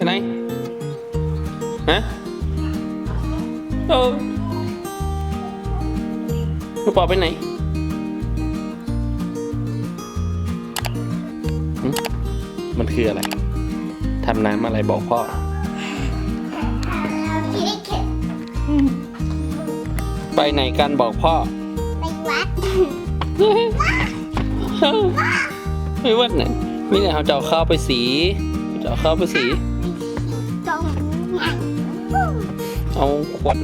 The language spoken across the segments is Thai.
ไปไหนฮะเออลูกปอไปไหนมันคืออะไร ทำน้ำอะไรบอกพ่อ ไปไหนกันบอกพ่อ ไปวัดไม่ว่าไหนมีแต่เขาจะเอาข้าวไปสีจะเอาข้าวไปสี เอาขวด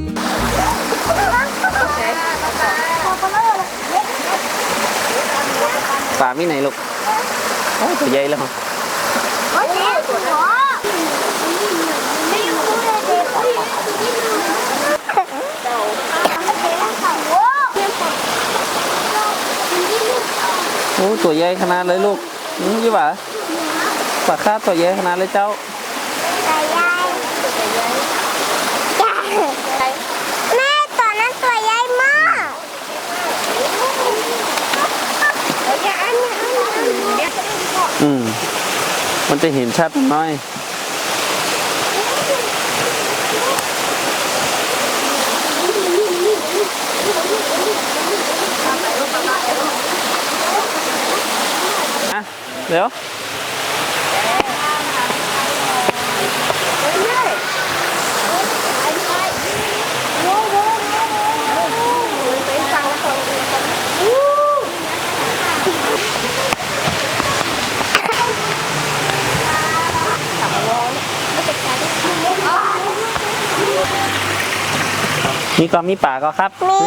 ปลามีไหนลูกโอ้ตัวใหญ่แล้วโอ้ตัวใหญ่ขนาดเลยลูกอืมยี่ว่าปลาคาตัวใหญ่ขนาดเลยเจ้า ตายายแม่ตัวนั้นตัวใหญ่มากอย่าอันนี้อันนี้ อืม มันจะเห็นชัดหน่อยอะเดี๋ยว มีก็มีป่าก็ครับ มี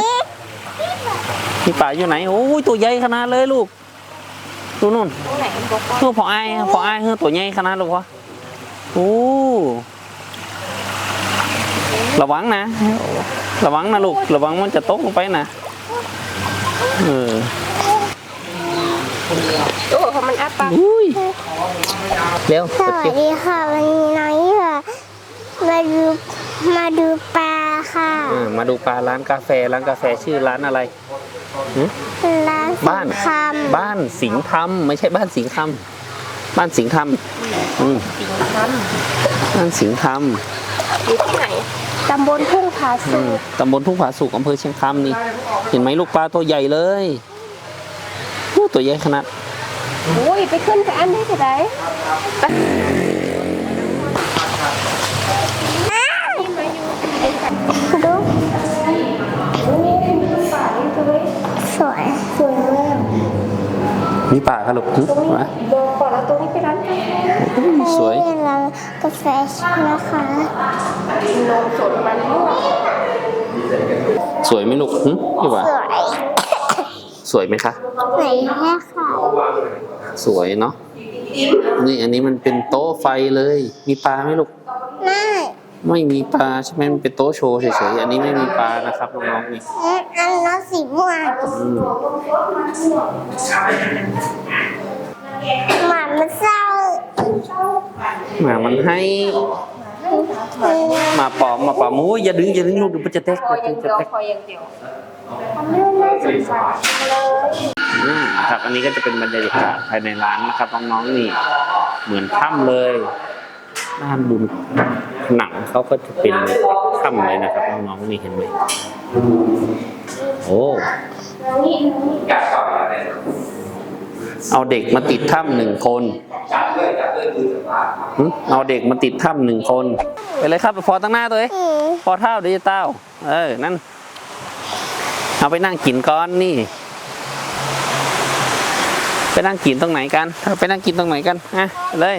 มีป่าอยู่ไหนโอ้ยตัวใหญ่ขนาดเลยลูกดูนู่นเพื่อพออายพออายเพื่อตัวใหญ่ขนาดลูกวะโอ้ระวังนะ ระวังนะลูก ระวังมันจะตกลงไปนะเออโอ้เพราะมันอ้าปากอุ้ยเร็วสวัสดีค่ะวันนี้น้อยค่ะมาดูมาดูปลา ค่ะเออมาดูปลาร้านกาแฟร้านกาแฟชื่อร้านอะไร ร้านบ้าน คำบ้านสิงห์ธรรมไม่ใช่บ้านสิงห์ธรรมบ้านสิงห์ธรรมอืมสิงคบ้านสิงห์ธรรมำอยู่ที่ไหนตำบลทุ่งผาอืสุมกตำบลทุ่งผาสุกอำเภอเชียงคำนี่ เห็นไหมลูกปลาตัวใหญ่เลยโอ้ตัวใหญ่ขนาด โอ้ยไปขึ้นไปอันได้ที่ไหน ดูสวยสวยมากมีป่าครับลูกหึมาบอกก่อนแล้วตรงนี้เป็นร้านกาแฟอุ้ยสวยนี่ร้านกาแฟนะคะนมสดมันม่วงสวยไหมลูกหึพี่ว่าสวยสวยไหมคะไหนแค่ค่ะ สวยเนาะนี่อันนี้มันเป็นโต๊ะไฟเลย มีปลาไหมลูกไม่ ไม่มีปลาใช่ไหมมันเป็นโต๊ะโชว์เฉยๆ อันนี้ไม่มีปลานะครับน้องๆนี่อันนั้นสีม่วงอืมหมามันเศร้าหมามันให้หมาปอมหมาปอมโอ้ยอย่าดึงอย่าดึงลูกเดี๋ยวมันจะแตกคอเดี๋ยัยวงจะเดียวแตกคอยังเดียวอืมครับ อันนี้ก็จะเป็นบรรยากาศภายในร้านนะครับน้องๆนี่ เหมือนถ้ำเลย ด้านบนหนังเขาก็จะเป็นถ้ำเลยนะครับน้องๆนี่เห็นไหมโอ้เอาเด็กมาติดถ้ำหนึ่งคนหึเอาเด็กมาติดถ้ำหนึ่งคนไปเลยครับพอตั้งหน้าตัวเองอืมพอเท่าดิจิตอลเออนั่นเอาไปนั่งกินก้อนนี่ ไปนั่งกินตรงไหนกันเอาไปนั่งกินตรงไหนกันอะเลย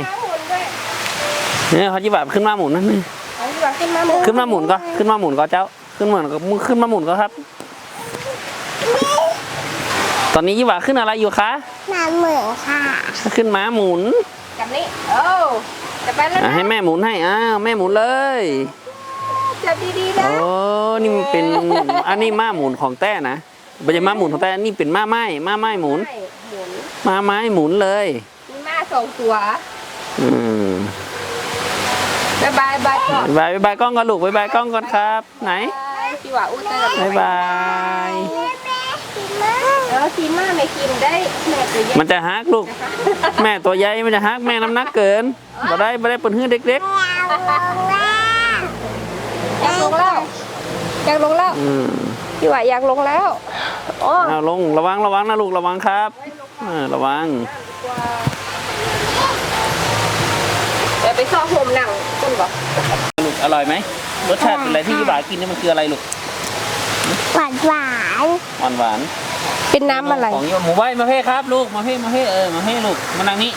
เนี่ยเขาจีบแบบขึ้นมาหมุนนั่นนี่เอาดีกว่าขึ้นมาหมดขึ้นมาหมุนก็ขึ้นมาหมุนก็เจ้า ขึ้นมาหมุนก็มึงขึ้นมาหมุนก็ครับ ตอนนี้ยี่หว่าขึ้นอะไรอยู่คะหมาเหมือนค่ะ ขึ้นม้าหมุนจับนี่โอ้จะไปแล้วอะนะให้แม่หมุนให้อ้าวแม่หมุนเลยจับดีๆนะโอ้นี่มันเป็นอันนี้ม้าหมุนของแต้นะไม่ใช่ม้าหมุนของแต้นี่เป็นม้าไม้ม้าไม้หมุนใช่หมุนม้าไม้หมุนเลยมีม้าสองตัวอืม บายบายบายก่อนบายบายบายกล้องก่อนลูกบายบายกล้องก่อนครับ ไหนพี่ว่าอุ้ยแต่บายบายแม่แม่มาเออซีมาไม่กินได้แม่ตัวใหญ่มันจะฮักลูก แม่ตัวใหญ่มันจะฮักแม่น้ำหนักเกินบ่ได้บ่ได้เปิดหื้อเด็กอยากลงล่างอยากลงแล้วอยากลงแล้วๆอืมพี่ว่าอยากลงแล้วโอ้เอาลงระวังระวังนะลูกระวังครับเออระวัง เดี๋ยวไปซ่อโฮมหนังคุณบอกลูกอร่อยไหมรสชาติอะไรที่ยี่บากินนี่มันคืออะไรลูกหวานหวานหวานหวานเป็นน้ำอะไรของยี่หมูไว้มาเพ่ครับ ลูกมาเพ่มาเพ่เออมาเพ่ลูกมานั่งนี่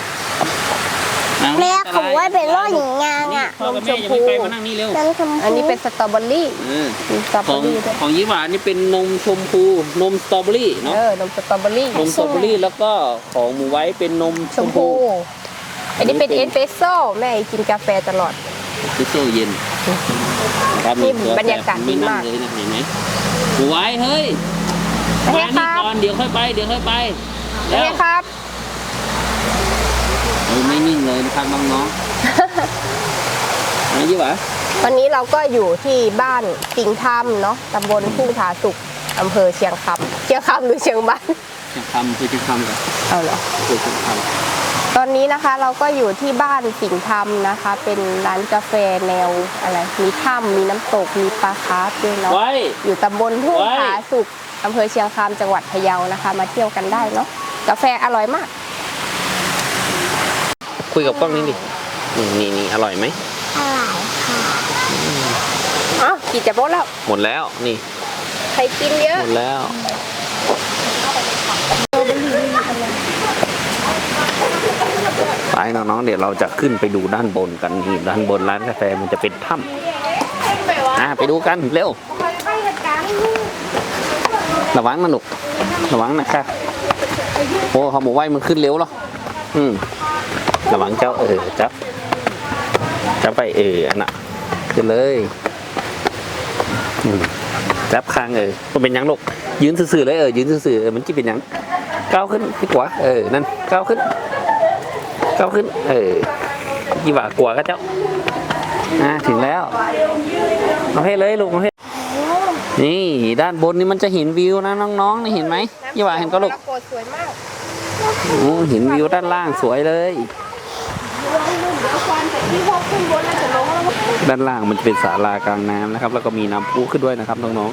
นั่งแม่นี่ของว่าเป็นโรคหญิงงางนี่อะพ่อกับแม่ยังไม่ไปมานั่งนี่เร็วน้ำชมพูอันนี้เป็นสตรอเบอรี่เออมีสตรอขเบอองรี่ด้วยของยี่หวานี่เป็นนมชมพูนมสตรอเบอรี่เนาะเออนมสตรอเบอรี่นมสตรอเบอรี่แล้วก็ของหมูไว้เป็นนมชมพู อันนี้เป็นอันนี้เอเป็นสเปรสโซ่แม่กินกาแฟตลอดคือโซ่เย็นครับนี่เผื่อบรรยากาศดีมากเลยนะเห็นไหมหมูไว้เฮ้ยประเทมาศนี่ครับก่อนเดี๋ยวค่อยไป เดี๋ยวค่อยไปปแล้ระวเทศครับเออไม่นิ่งเลยนะครับน้องๆอะไรยี่หวะวันนี้เราก็อยู่ที่บ้านสิงห์ธรรมเนาะตำบลทุ่งผาสุกอำเภอเชียงคำเชียงคำหรือเชียงบ้านจะทำคือจะทำกับเอาเหรอคือจะท ตอนนี้นะคะเราก็อยู่ที่บ้านสิงห์ธรรมนะคะ เป็นร้านกาแฟแนวอะไรมีถ้ำมีน้ำตกมีปลาคาร์ฟด้วยำเนาะไว้อยู่ตำบลทุ่งไว้ผาสุกอำเภอเชียงคำจังหวัดพะเยานะคะ มาเที่ยวกันได้เนาะกาแฟอร่อยมาก คุยกับกล้องนี้ดินี่นี่นี่อร่อยไหมอร่อยค่ะอ๋อกี่จะโบดแล้วหมดแล้วนี่ใครกินเยอะหมดแล้ว ไปน้องๆเดี๋ยวเราจะขึ้นไปดูด้านบนกันนี่ด้านบนร้านกาแฟมันจะเป็นถ้ำอะไปดูกันเร็ว ระวังนะลูกระวังนะครับโอ้เขาบอกว่ามันขึ้นเร็วหรออืมระวังเจ้าเออจ้าเจ้าไปเอออันน่ะขึ้นเลยอืมจับคางเออมันเป็นยังลูกยืนซื่อๆเลยเออยืนซื่อๆเออมันจะเป็นยังก้าวขึ้นดีกว่าเออนั่นก้าวขึ้น ก้าวขึ้น เออยี่หว่ากลัวก็เจ้าอะถึงแล้วมาให้เลยลูกมาให้นี่ ด้านบนนี่มันจะเห็นวิวนะน้องๆนี่เห็นไหมยี่หว่าเห็นก็ลูกโกดสวยมากโอ้เห็นวิวด้านล่างสวยเลยด้านล่างมันจะเป็นศาลากลางน้ำนะครับ แล้วก็มีน้ำพุขึ้นด้วยนะครับน้อง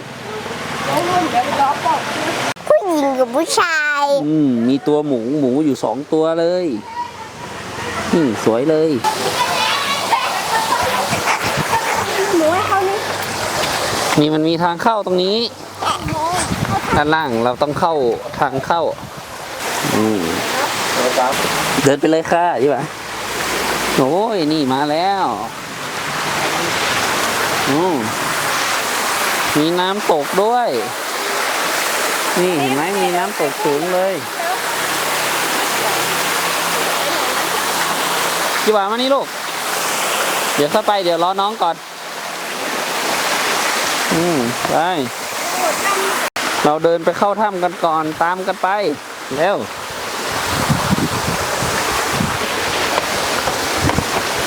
ผู้หญิงกับผู้ชายๆอืมมีตัวหมูหมูอยู่สองตัวเลย นี่สวยเลยหนูให้เขานี่นี่มันมีทางเข้าตรงนี้ ด้านล่างเราต้องเข้าทางเข้าอืมเดินไปเลยค่ะยี่หว่าโอ้ยนี่มาแล้วอืมมีน้ำตกด้วย นี่เห็นไหมมีน้ำตกสูงเลย ยี่หว่ามานี่ลูก เดี๋ยวเข้าไปเดี๋ยวรอน้องก่อน อืมไป เราเดินไปเข้าถ้ำกันก่อนตามกันไป เร็ว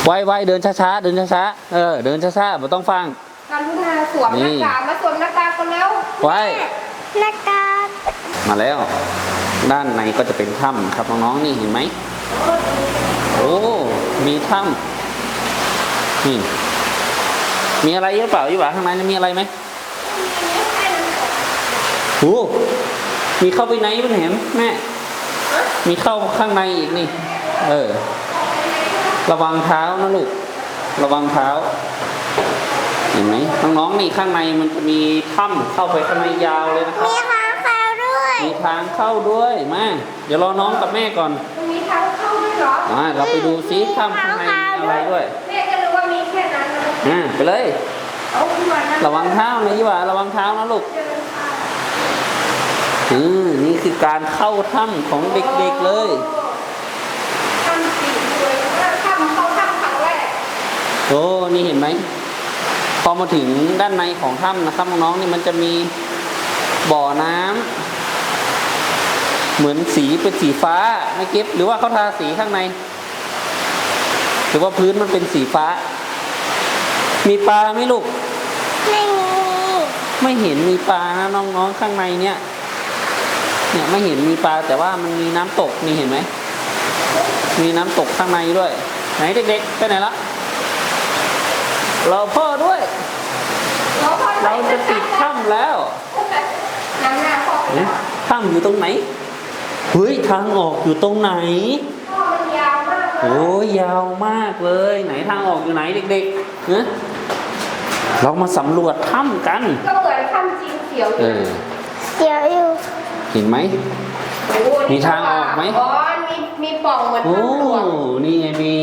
ไวไวๆเดินช้าๆเดินช้าๆเออ เดินช้าๆไม่ต้องฟัง การุณาสวมหน้ากากมาสวมหน้ากากกันแล้วไว้ หน้ากากมาแล้ว ด้านในก็จะเป็นถ้ำครับน้องๆนี่เห็นไหม โอ้ มีถ้ำนี่มีอะไรหรือเปล่ายี่หว่าข้างในนั้นมีอะไรไหมโอ้มีเข้าไปไหนบ้างเห็นแม่มีเข้าข้างในอีกนี่ เออ ระวังเท้านะลูก ระวังเท้า เห็นไหมน้องๆนี่ข้างในมันจะมีถ้ำเข้าไปข้างในยาวเลยนะครับ มีค้างคาวด้วย มีทางเข้าด้วยมาเดี๋ยวรอน้องกับแม่ก่อน รออ่าเราไปดูซิถ้ำข้างในมีอะไรด้วยแม่ก็รู้ว่ามีแค่นั้นนะอ่าไปเลย เอาขึ้นมานะระวังเท้านะยี่หว่าระวังเท้านะลูกอืมนี่คือการเข้าถ้ำของเด็กๆเลยทำสีสวยมากทำเขาทำครั้งแรกโอ้นี่เห็นไหมพอมาถึงด้านในของถ้ำนะครับน้องๆนี่มันจะมีบ่อน้ำ เหมือนสีเป็นสีฟ้าไม่เก็บหรือว่าเขาทาสีข้างใน หรือว่าพื้นมันเป็นสีฟ้า มีปลาไหมลูก ไม่มี ไม่เห็นมีปลานะน้องๆข้างในเนี่ย เนี่ยไม่เห็นมีปลาแต่ว่ามันมีน้ำตกนี่เห็นไหม มีน้ำตกข้างในด้วย ไหนเด็กๆไปไหนละเราพ่อด้วย เราจะติดถ้ำแล้วเอ๊ะถ้ำอยู่ตรงไหน เฮ้ยทางออกอยู่ตรงไหนโอ้ยยาวมากเลย ไหนทางออกอยู่ไหนเด็กๆเนะเรามาสำรวจถ้ำกัน ก็เหมือนถ้ำจริงเขียวเออเดี๋ยวอยู่เห็นไหมมีทางออกไหมอ๋อมีมีปล่องเหมือนโอ้ถ้ำหลวงนี่ไงมี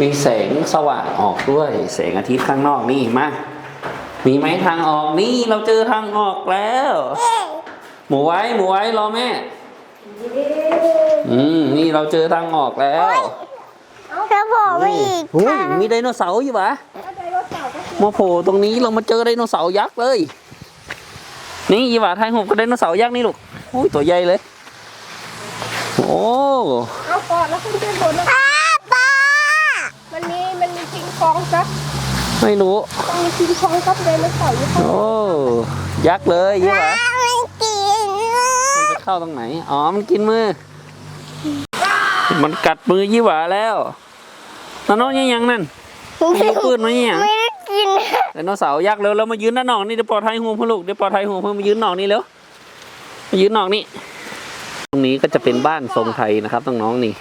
มีแสงสว่างออกด้วยแสงอาทิตย์ข้างนอกนี่มามีไหมทางออกนี่เราเจอทางออกแล้ว หมูไว้หมูไว้รอแม่ อืม นี่เราเจอทางออกแล้วแล้วบอกไปอีกโอ้ยทางมีไดโนเสาร์อยู่ปะมาโผล่ตรงนี้เรามาเจอไดโนเสาร์ยักษ์เลย นี่ยีหวาไทยหกกับไดโนเสาร์ยักษ์นี่ลูกโอ้ยตัวใหญ่เลย โอ้เอาก่อนแล้วขึ้นไปบนนะอ้าปลามันมีมันมีพิงฟองซับไม่รู้มันมีพิงฟองซับเลยแล้วเสาอยู่ข้างโอ้ยักษ์เลยยีหวา เข้าตรงไหน อ๋อ มันกินมือ มันกัดมือยี่หวาแล้วนั่นน้องยังยังนั่นมีลูกปืนไหมเนี่ยไม่ได้กินไดโนเสาร์ยักษ์เร็วแล้วมายืนด้านนอกนี่เดี๋ยวปลอดภัยห่วงเพื่อนลูกเดี๋ยวปลอดภัยห่วงเพื่อนมายืนนอกนี่เร็วมายืนนอกนี่ ตรงนี้ก็จะเป็นบ้านทรงไทยนะครับน้องๆนี่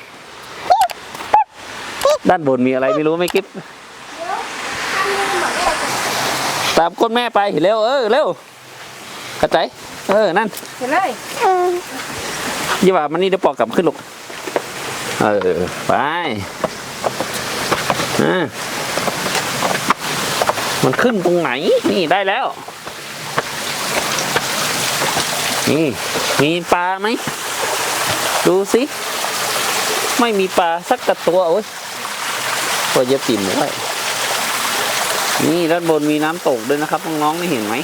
ด้านบนมีอะไรไม่รู้ไหม่กิ๊บตามก้นแม่ไปเร็วเออเร็วกระจายเออนั่นเห็นเลยอืม ยี่ว่ามันนี่เดี๋ยวปอกกลับขึ้นลูก เออ ไปมันขึ้นตรงไหน นี่ได้แล้ว นี่ มีปลาไหม ดูสิ ไม่มีปลาสักกระตัวโอ้ยตัวเย็บติ่มไว้นี่ด้านบนมีน้ำตกด้วยนะครับน้องๆได้เห็นไหม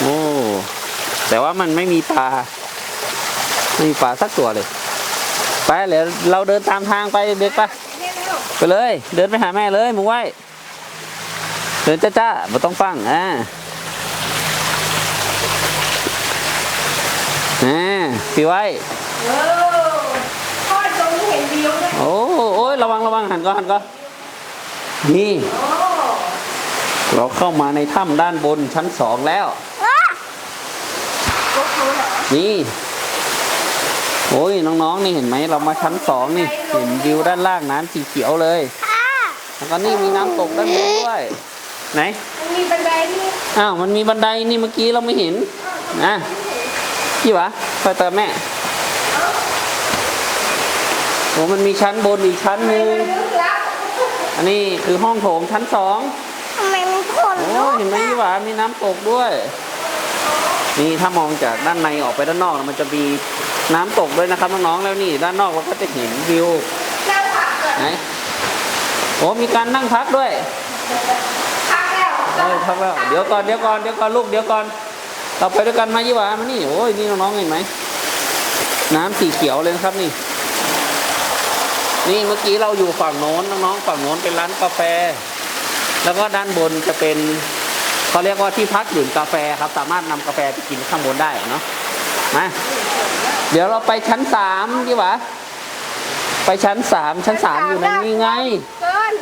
โอ้ แต่ว่ามันไม่มีปลาไม่มีปลาสักตัวเลย ไปเดี๋ยวเราเดินตามทางไปเด็กๆไปไปเลย เดินไปหาแม่เลยหมูไว้เดินจ้าๆไม่ต้องฟังอ่าอ่าพี่ไว้เออพ่อตรงนี้เห็นวิวเลยโอ้โอ้ยระวังระวังหันก็หันก็นี่ เราเข้ามาในถ้ำด้านบนชั้นสองแล้ว นี่ โอ้ยน้องๆนี่เห็นไหมเรามาชั้นสองนี่ เห็นวิวด้านล่างน้ำสีเขียวเลยค่ะแล้วก็นี่มีน้ำตกด้านบนด้วย ไหน มันมีบันไดนี่อ้าวมันมีบันไดนี่เมื่อกี้เราไม่เห็นนะพี่วะไปเติมแม่โอ้มันมีชั้นบนอีกชั้นหนึ่งลึกลับอันนี้คือห้องโถงชั้นสองทำไมมันขนโอ้ลุกเห็นไหมพี่หวามีน้ำตกด้วย นี่ถ้ามองจากด้านในออกไปด้านนอกมันจะมีน้ำตกด้วยนะครับน้องๆแล้วนี่ ด้านนอกเราก็จะเห็นวิวนั่งพักก่อนไหนโอ้มีการนั่งพักด้วยพักแล้วเออพักแล้วเดี๋ยวก่อนเดี๋ยวก่อนเดี๋ยวก่อนลูกเดี๋ยวก่อนเราไปด้วยกันไหมายี่หวามานี่โอ้ยนี่น้องๆเห็นไหมน้ำสีเขียวเลยนะครับนี่ นี่เมื่อกี้เราอยู่ฝั่งโน้นน้องๆฝั่งโน้นเป็นร้านกาแฟ แล้วก็ด้านบนจะเป็น เขาเรียกว่าที่พักดื่มกาแฟครับ สามารถนำกาแฟไปกินข้างบนได้เนาะมาเดี๋ยวเราไปชั้นสามยี่หวาไปชั้นสามชั้นสามอยู่ในนี่ไงเกิน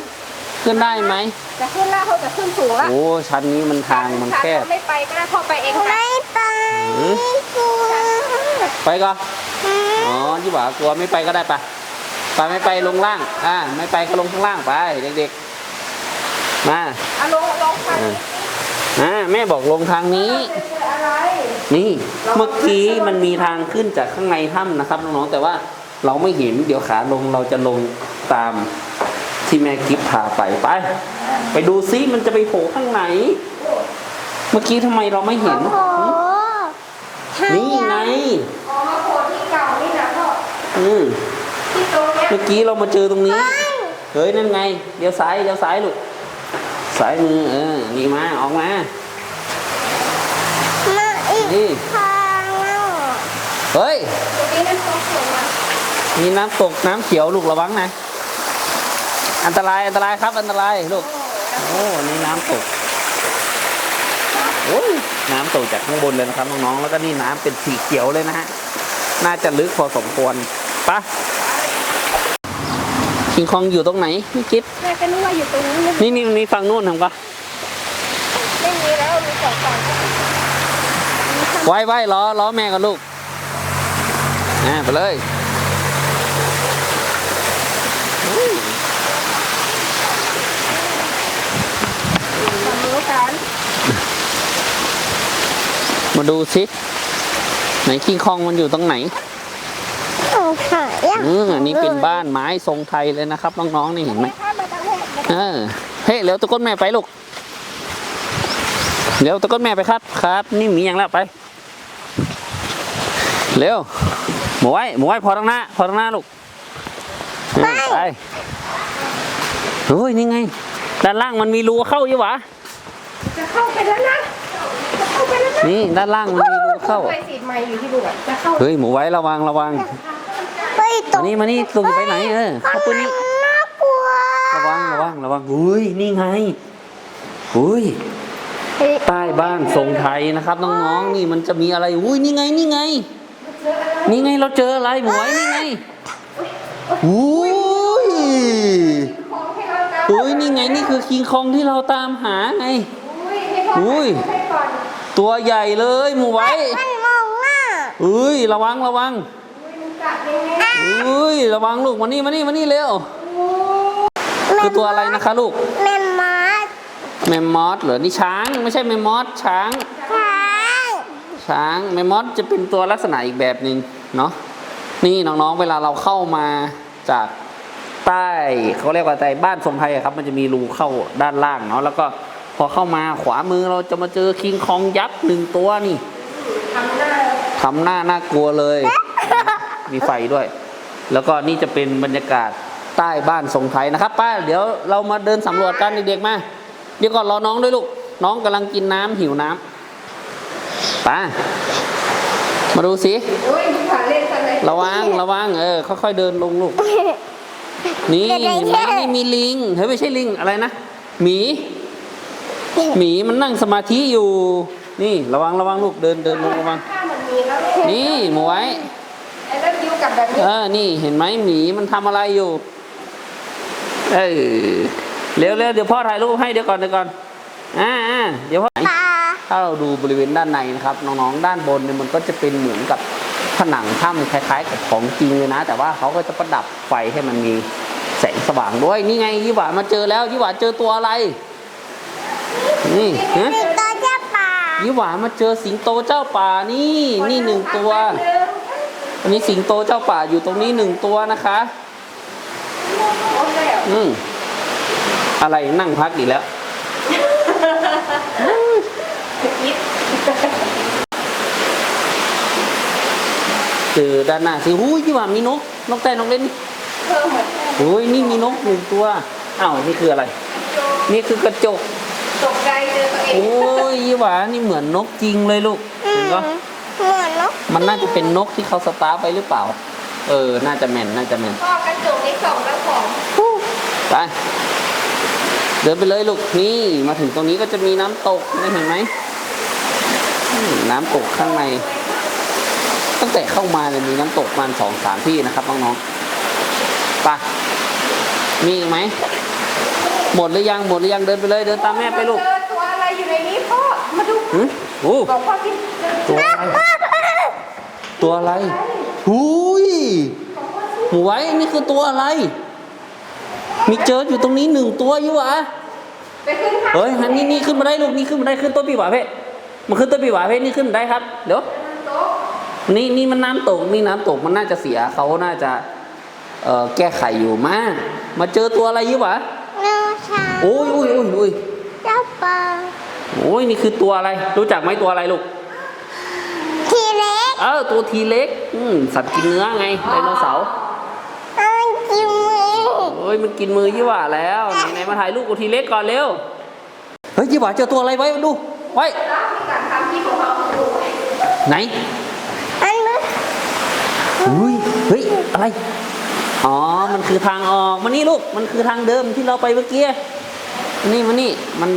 ขึ้นได้ไหมจะขึ้นแล้วเขาจะขึ้นสูงแล้วโอ้ชั้นนี้มันทางมันแคบไม่ไปก็ได้พ่อไปเองไม่ไปกลัวไปก่อนอ๋อยี่หวากลัวไม่ไปก็ได้ปะไปไม่ไปลงล่างอ่าไม่ไปก็ลงข้างล่างไปเด็กๆมาเอาลงลงไป อ่าแม่บอกลงทางนี้อะไรนี่เมื่อกี้มันมีทางขึ้นจากข้างในถ้ำนะครับน้องๆแต่ว่าเราไม่เห็นเดี๋ยวขาลงเราจะลงตามที่แม่กิฟพาไปไป ไปดูซิมันจะไปโผล่ข้างไหน เมื่อกี้ทำไมเราไม่เห็นโอ้โหนี่ไงออกมาโผล่ที่เก่านี่นะพ่ออืมที่ตรงเนี้ยเมื่อกี้เรามาเจอตรงนี้ เฮ้ยนั่นไง เดี๋ยวซ้ายเดี๋ยวซ้ายลูก ซ้ายมือเออนี่มาออกมามาอีกนี่ทางแล้วเฮ้ยตรงนี้นั่นตรงสูงอะมีน้ำตกน้ำเขียวลูกระวังนะอันตรายอันตรายครับอันตรายลูกโอ้นี่น้ำตกโอ้ยน้ำตกจากข้างบนเลยนะครับน้องๆแล้วก็นี่น้ำเป็นสีเขียวเลยนะฮะน่าจะลึกพอสมควรไปะ คิงคองอยู่ตรงไหนพี่จิ๊บแม่ก็นึกว่าอยู่ตรงนี้นนี่นี่มันมีฝั่งนู่นทำปะไม่มีแล้วมีสองฝั่งไว้ไว้ล้อล้อแม่กับลูกอ่าไปเลยฝั่งนู้นกันมาดูสิไหนคิงคองมันอยู่ตรงไหน โอ้หายอะเออนี่เป็นบ้านไม้ทรงไทยเลยนะครับน้องๆนี่เห็นไหมข้ามมาทางแรกเออเฮ้ยเร็วตะก้นแม่ไปลูกเร็วตะก้นแม่ไปครับครับ นี่หมีอย่างแล้วไปเร็วหมูไว้หมูไว้พอทางหน้าพอทางหน้าลูกเออไปเฮ้ยนี่ไงด้านล่างมันมีรูเข้าอยู่หวะจะเข้าไปแล้วนะจะเข้าไปแล้วนะนี่ด้านล่างมันมีรูเข้าไปสีดไม้อยู่ที่บุกจะเข้าเฮ้ยหมูไว้ระวังระวัง เฮ้ยตมากนี่มานี่ลุงไปไหนเออเข้าปืนนี้น่ากลัวระวังระวังระวังอุ้ยนี่ไงอุ้ยใต้บ้านทรงไทยนะครับน้องๆนี่มันจะมีอะไรอุ้ยนี่ไงนี่ไง นี่ไงเราเจออะไรหมวยนี่ไงอุ้ยอุ้ยนี่ไงนี่คือคิงคองที่เราตามหาไงอุ้ยตัวใหญ่เลยหมูไว้มันมองหน้าอุ้ยระวังระวัง อุ้ยระวังลูกมานี่มานี่มานี่เร็วคือตัวอะไรนะคะลูกแมมมอสแมมมอสเหรอนี่ช้างไม่ใช่แมมมอสช้าง ช้างช้างแมมมอสจะเป็นตัวลักษณะอีกแบบหนึ่งเนาะนี่น้องๆเวลาเราเข้ามาจากใต้เขาเรียกว่าใต้บ้านทรงไทยอะครับ มันจะมีรูเข้าด้านล่างเนาะแล้วก็พอเข้ามาขวามือเราจะมาเจอคิงคองยักษ์หนึ่งตัวนี่ทำหน้าน่ากลัวเลย มีไฟด้วย แล้วก็นี่จะเป็นบรรยากาศใต้บ้านทรงไทยนะครับ ป้าเดี๋ยวเรามาเดินสำรวจกันเด็กๆมาเดี๋ยวก่อนรอน้องด้วยลูกน้องกำลังกินน้ำหิวน้ำป้ามาดูสิระวังระวังเออค่อยๆเดินลงลูก นี่เห็นไหมนี่มีลิงเฮ้ยไม่ใช่ลิงอะไรนะหมีหมีมันนั่งสมาธิอยู่ นี่ระวังระวังลูกเดินเดินลงระวังนี่หมวย ไอ้เรื่องยิ้วกับแบบนี้เออ นี่เห็นไหมหมีมันทำอะไรอยู่ เออเร็วเร็วเดี๋ยวพ่อถ่ายรูปให้เดี๋ยวก่อนเดี๋ยวก่อน อ่าอ่าเดี๋ยวพ่อปลาถ้าเราดูบริเวณด้านในนะครับ น้องๆ ด้านบนเนี่ยมันก็จะเป็นเหมือนกับผนังถ้ำคล้ายๆ กับของจริงเลยนะ แต่ว่าเขาก็จะประดับไฟให้มันมีแสงสว่างด้วย นี่ไงยี่หวามาเจอแล้วยี่หวาเจอตัวอะไร นี่ฮะ สิงโตเจ้าป่ายี่หวามาเจอสิงโตเจ้าป่านี่ นี่หนึ่งตัวอั นนี้สิงโตเจ้าป่าอยู่ตรงนี้หนึ่งตัวนะคะ อืมอะไรนั่งพักอีกแล้ว คือด้านหน้าสิหูยยี่หว่ามีนก นกแต่นกเล่นโอ้ยนี่มีนกหนึ่งตัวอ้าวนี่คืออะไร นี่คือกระจกตกใจเจอตัวเองโอ้ยยี่หว่านี่เหมือนนกจริงเลยลูกอืเห็นมปะ เหมือนนกมันน่าจะเป็นนกที่เขาสตาร์ฟไปหรือเปล่า เออ น่าจะแม่น น่าจะแม่นพ่อกระจกนี้ส่องแล้วของไปเดินไปเลยลูกนี่มาถึงตรงนี้ก็จะมีน้ำตกนี่เห็นไหมอืมน้ำตกข้างใน ตั้งแต่เข้ามาเนี่ยมีน้ำตกประมาณสองสามที่นะครับน้องๆไปมีอีกไหมหมดหรือยังหมดหรือยังเดินไปเลย เดินตามแม่ไปลูกเจอตัวอะไรอยู่ในนี้พ่อมาดูหึโอ้บอกพ่อกินเจอ ตัวอะไรตัวอะไรหุยหมูไว้นี่คือตัวอะไร มีเจออยู่ตรงนี้หนึ่งตัวอยู่หวะไปขึ้นค่ะเฮ้ยฮันนี่นี่ขึ้นมาได้ลูกนี่ขึ้นมาได้ขึ้นต้นปีหวาเพชรมันขึ้นต้นปีหวาเพชรนี่ขึ้นได้ครับเดี๋ยวโต๊ะนี่นี่มันน้ำตกนี่น้ำตกมันน่าจะเสียเขาน่าจะเอ่อแก้ไขอยู่มากมาเจอตัวอะไรอยู่หวะเนื้อช้างโอ้ยโอ้ยโอ้ยโอ้ยเจ้าป่าโอ้ยนี่คือตัวอะไร รู้จักไหมตัวอะไรลูกที เล็กเออตัวทีเล็กอืมสัตว์กินเนื้อไงไดโนเสาร์มันกินมือโอ้ยมันกินมือยี่หว่าแล้วไหนๆมาถ่ายรูปกับทีเล็กก่อนเร็วเฮ้ยยี่หว่าเจอตัวอะไรไว้มาดูไว้แล้วมีการทำที่ของเขาดูไหนอันนี้อุ้ยเฮ้ยอะไรอ๋อ มันคือทางออกมานี่ลูก มันคือทางเดิมที่เราไปเมื่อกี้มานี่มานี่ มัน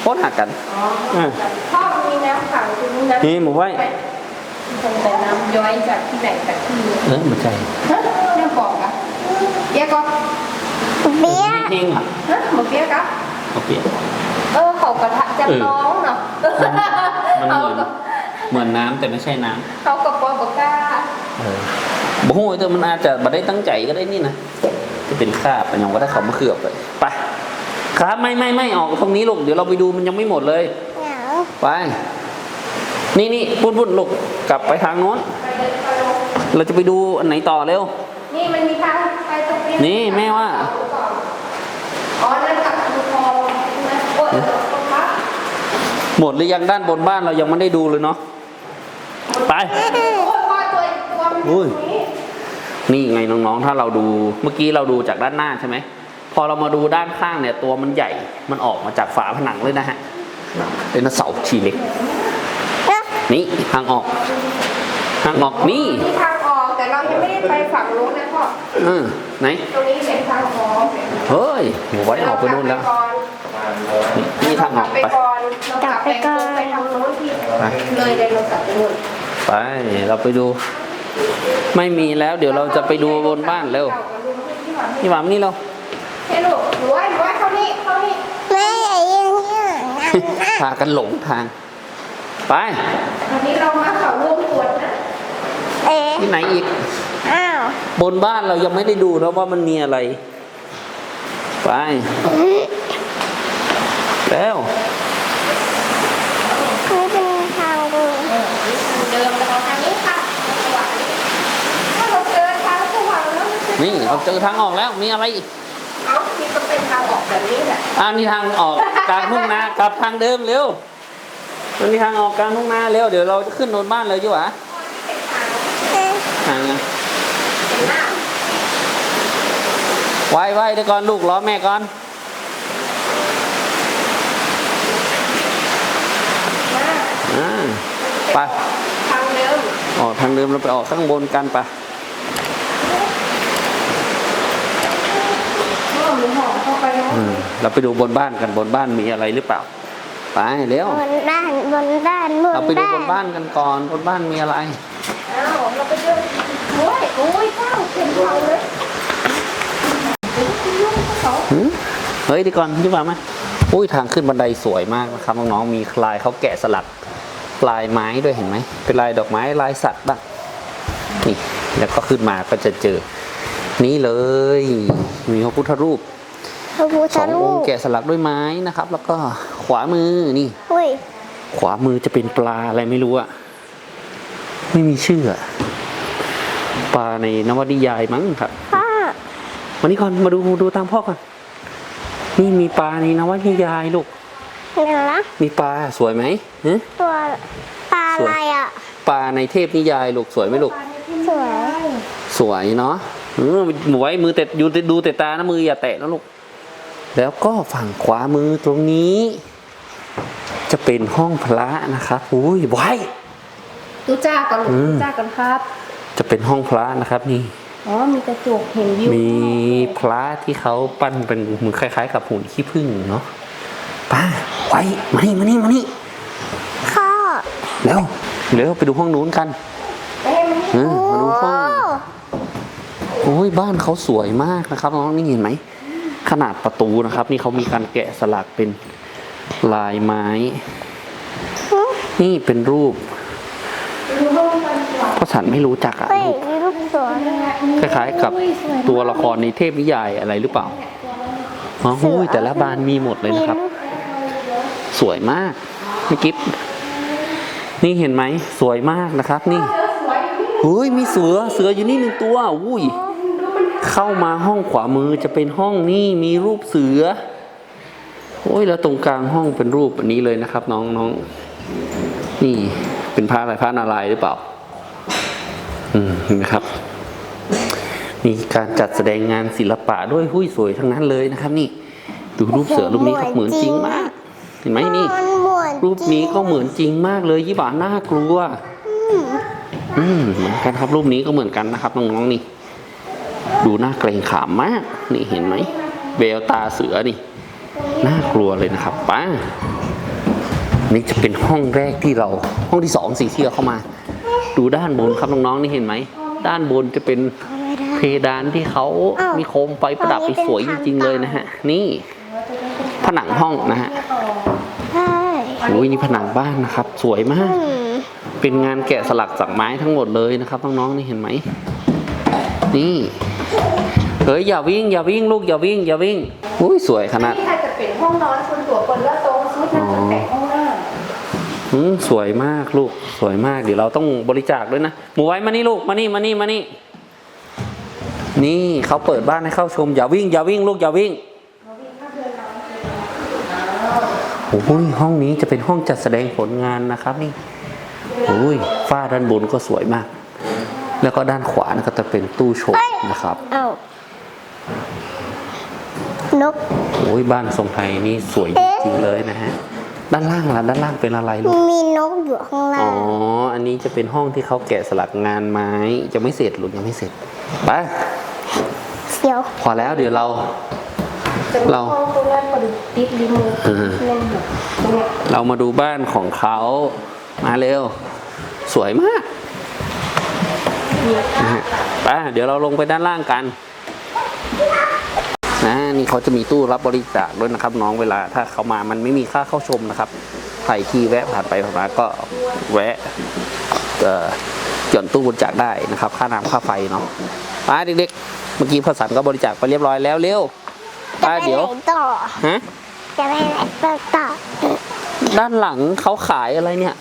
โคตรหักกันเออพ่อมีน้ำขังคือน้ำนี่หมูไว้ คงแต่น้ำย้อยจากที่ไหนจากที่นี่เออมันใจฮะน้ำบอกอะเปียกก็เบี้ยเองอะฮะหมูเปียกก็โอเคเออเขากระทะจำลองเนาะมันเขาเหมือนก็เหมือนน้ำแต่ไม่ใช่น้ำเขากับปอยบอกกล้าเออบ่โหแต่มันอาจจะบ่ได้ตั้งใจก็ได้นี่นะจะเป็นคราบเป็นอย่างว่าถ้าเขามาเขือบเลยไปครับไม่ไม่ไม่ออกตรงนี้ลูกเดี๋ยวเราไปดูมันยังไม่หมดเลยเหงาไป นี่นี่ปุ้นปุ้นลูกกลับไปทางโน้นไปเดินไปลงเราจะไปดูอันไหนต่อเร็ว นี่มันมีทางไปตรงนี้นี่แม่ว่า อ๋อนั่นกับดูคอนะโอ้ยตรงพักหมดหรือยังด้านบนบ้านเรายังไม่ได้ดูเลยเนาะ ไปโอ้ยพ่อตัวตัวมันอยู่ตรงนี้นี่ไงน้องๆ ถ้าเราดูเมื่อกี้เราดูจากด้านหน้าใช่ไหม พอเรามาดูด้านข้างเนี่ยตัวมันใหญ่ มันออกมาจากฝาผนังเลยนะฮะเป็นเสาชีเล็ก นี่ทางออกทางออกนี่มีทางออกแต่เรายังไม่ได้ไปฝั่งนู้นนะพ่อเออไหนตรงนี้เป็นทางออกเฮ้ยหัวไว้ออกไปนู่นแล้วนี่ทางออกไปไปก่อนเรากลับไปก่อนไปทางโน้นที่ไปเลยไดโนเสาร์ไปนู่นไปเราไปดู ไม่มีแล้วเดี๋ยวเราจะไปดูบนบ้านเร็วเก่ากับลุงที่หวังนี่หวามนี่เราเฮ้ยลูกหนูว่าหนูว่าเข้านี่เข้านี่แม่อย่ายิงเนี่ยนั่นนะพากันหลงทาง ไป วันนี้เรามาเขาร่วมกวนนะเอ๊ะที่ไหนอีก อ้าว บนบ้านเรายังไม่ได้ดูนะว่ามันมีอะไร ไป แล้วนี่เป็นทางเดินเดิมไปทางนี้ค่ะสว่างถ้าเราเจอทางสว่างแล้วมันจะนี่เราเจอทางออกแล้วมีอะไรอีกเอ้านี่ก็เป็นทางออกแบบนี้แหละอ่านี่ทางออกกลางทุ่งนากลับทางเดิมเร็ว มันมีทางออกกลางทุ่งนาเร็วเดี๋ยวเราจะขึ้นโนนบ้านเลยจีหวะเอ๊ะทางไงไว้ไว้เดี๋ยวก่อนลูกล้อแม่ก่อนอ่าไปทางเดิมออกทางเดิมเราไปออกข้างบนกันไปพ่อหนูหอมเข้าไปแล้วอืมเราไปดูบนบ้านกันบนบ้านมีอะไรหรือเปล่า ไปเร็วบนด้านบนด้านบนเราไปดูด้าบนบ้านกันก่อนบนบ้านมีอะไรอ้าวเราไปเจอโอ้ยโอ้ยเจ้าเข็มเขาเลยหืมเฮ้ยดีก่อนดีกว่าไหมอุ้ยทางขึ้นบันไดสวยมากนะครับน้องๆมีลายเขาแกะสลักลายไม้ด้วยเห็นไหมเป็นลายดอกไม้ลายสัตว์บ้างนี่แล้วก็ขึ้นมาก็จะเจอ นี่เลย มีพระพุทธรูปพระพุทธสองรูองค์ปแกะสลักด้วยไม้นะครับ แล้วก็ ขวามือนี่ อุ้ยขวามือจะเป็นปลาอะไรไม่รู้อะไม่มีชื่ออะปลาในนวนิยายมั้งครับพ่อมานี่ก่อนมาดูดูตามพ่อก่อนนี่มีปลาในนวนิยายลูกเดี๋ยวนะมีปลาสวยไหมฮะตัวปลาอะไรอะปลาในเทพนิยายลูกสวยไหมลูก สวยสวยเนาะเออหมูไว้มือแต่ดูดูแต่ตานะมืออย่าแตะนะลูก แล้วก็ฝั่งขวามือตรงนี้ จะเป็นห้องพระนะครับอุ้ยไว้ดูจ้าก่อนลูกอืมดูจ้าก่อนครับ จะเป็นห้องพระนะครับนี่อ๋อมีกระจกเห็นวิวมีพระที่เขาปั้นเป็นเหมือนคล้าย ๆ กับหุ่นขี้ผึ้งเนาะป้าไว้มานี่มานี่มานี่พ่อเร็วเร็วไปดูห้องนู้นกันไปให้มันเออมาดูห้องโอ้โอ้ยบ้านเขาสวยมากนะครับน้องนี่เห็นไหมขนาดประตูนะครับ นี่เขามีการแกะสลักเป็น ลายไม้ นี่เป็นรูปดูห้องมันสว่างเพราะฉันไม่รู้จักอะเฮ้ยรูปมีรูปสวยคล้ายๆกับตัวละครในเทพนิยายอะไรหรือเปล่าอ๋อโอ้ยแต่ละบานมีหมดเลยมีนะครับรูปสวยมากนี่กิฟนี่เห็นไหมสวยมากนะครับ นี่เฮ้ยมีเสือเสืออยู่นี่หนึ่งตัวอุ้ยเข้ามาห้องขวามือจะเป็นห้องนี่มีรูปเสือ โอ้ยแล้วตรงกลางห้องเป็นรูปอันนี้เลยนะครับ น้องน้องนี่เป็นพระอะไรพระนารายณ์หรือเปล่า อืมเห็นไหมครับมีการจัดแสดงงานศิลปะด้วยหุ้ยสวยทั้งนั้นเลยนะครับ นี่ ดูรูปเสือรูปนี้ครับเหมือนจริงมาก เห็นไหมนี่มันเหมือนรูปนี้ก็เหมือนจริงมากเลยยี่บ่าน่ากลัว อืมเหมือนกันครับรูปนี้ก็เหมือนกันนะครับน้องๆนี่ ดูน่าเกรงขามมาก นี่เห็นไหมเวลตาเสือนี่ น่ากลัวเลยนะครับป้านี่จะเป็นห้องแรกที่เราห้องที่สองสี่ที่เราเข้ามา ดูด้านบนครับน้องๆนี่เห็นไหมด้านบนจะเป็นเพดานที่เขามีโคมไฟประดับสวยจริงๆเลยนะฮะ นี่ผนังห้องนะฮะใช่โอ้ยนี่ผนังบ้านนะครับ สวยมากอืมเป็นงานแกะสลักจากไม้ทั้งหมดเลยนะครับน้องๆนี่เห็นไหมนี่เฮ้ยอย่าวิ่งอย่าวิ่งลูกอย่าวิ่งอย่าวิ่ง อุ้ยสวยขนาดนี่ค่ะจะเป็นห้องนอนคนตัวคนละโต๊ะซุดนั่งตั้งแต่ห้องหน้าอืมสวยมากลูกสวยมากเดี๋ยวเราต้องบริจาคด้วยนะหมูไว้มานี่ลูกมานี่มานี่มานี่ นี่เขาเปิดบ้านให้เข้าชม อย่าวิ่งอย่าวิ่งลูกอย่าวิ่งโอ้ยห้องนี้จะเป็นห้องจัดแสดงผลงานนะครับนี่โอ้ยฝ้าด้านบนก็สวยมาก แล้วก็ด้านขวานะก็จะเป็นตู้โชว์นะครับเอ้า นก โอ้ยบ้านทรงไทยนี่สวยจริงๆเลยนะฮะ ด้านล่างล่ะด้านล่างเป็นอะไรลูก มีนกอยู่ข้างล่าอ๋อ งอันนี้จะเป็นห้องที่เขาแกะสลักงานไม้จะไม่เสร็จหรือยังไม่เสร็จ ไปเดี๋ยว พอแล้วเดี๋ยวเราจะมีเรา ห้องตรงนั้นพอดีติดริมมือเออเล่นแบบตรงเนี้ยเรามาดูบ้านของเขา มาเร็ว สวยมากนะฮะไปเดี๋ยวเราลงไปด้านล่างกัน นะนี่เขาจะมีตู้รับบริจาคด้วยนะครับ น้องเวลาถ้าเขามามันไม่มีค่าเข้าชมนะครับใครที่แวะผ่านไปผ่านมาก็แวะเอ่ยนตู้บริจาคได้นะครับ ค่าน้ำค่าไฟเนาะไปเด็กๆเมื่อกี้พ่อสันก็บริจาคไปเรียบร้อยแล้วเร็วไปเดี๋ยวต่อฮะจะไปไหนต่อด้านหลังเขาขายอะไรเนี่ย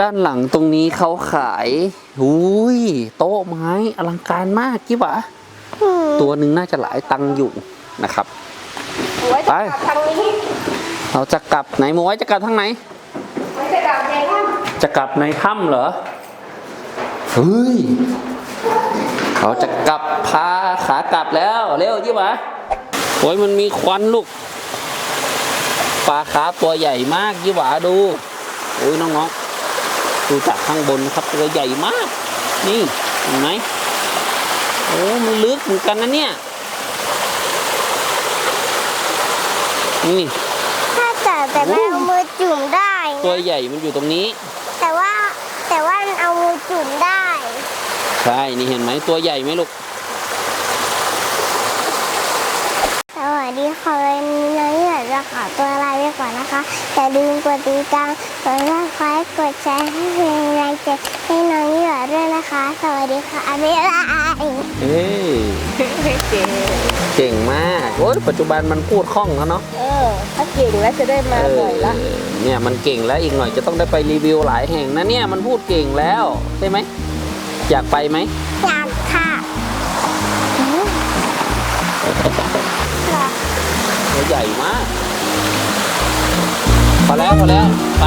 ด้านหลังตรงนี้เขาขายอุ้ยโต๊ะไม้อลังการมากกิ๊บวะ ตัวหนึ่งน่าจะหลายตังค์อยู่นะครับไว้จะไปกลับทางนี้เราจะกลับไหนหมูไว้จะกลับทางไหนไว้จะกลับในห้องจะกลับในถ้ำเหรอ เฮ้ย เราจะกลับพาขากลับแล้ว เร็วยี่หวะโอ้ยมันมีควันลูก ปลาคาร์ฟตัวใหญ่มากยี่หวาดู โอ้ยน้องๆ ดูจากข้างบนนะครับตัวใหญ่มาก นี่เห็นไหม โอ้มันลึกเหมือนกันนะเนี่ย นี่ ถ้าแต่แต่ไม่เอามือจุ่มได้ตัวนะใหญ่มันอยู่ตรงนี้ แต่ว่าแต่ว่ามันเอามือจุ่มได้ ใช่ นี่เห็นไหมตัวใหญ่ไหมลูก สวัสดีค่ะวันนี้น้องอยาก จะขอตัวลาไปก่อนนะคะอย่าลืมกดติดตามกดไลค์กดแชร์ให้เพลงแรงใจให้น้องเหยื่อด้วยนะคะ สวัสดีค่ะบ๊ายบายเอ้ยเก่งเก่งมากโอ้ยปัจจุบันมันพูดคล่องแล้วเนาะเออถ้าเก่งแล้วจะได้มาบ่อยละเออเนี่ยมันเก่งแล้วอีกหน่อยจะต้องได้ไปรีวิวหลายแห่งนะเนี่ยมันพูดเก่งแล้วใช่ไหมอยากไปไหมอยากค่ะอืมเหรอ ตัวใหญ่มาก พอแล้ว พอแล้ว ไป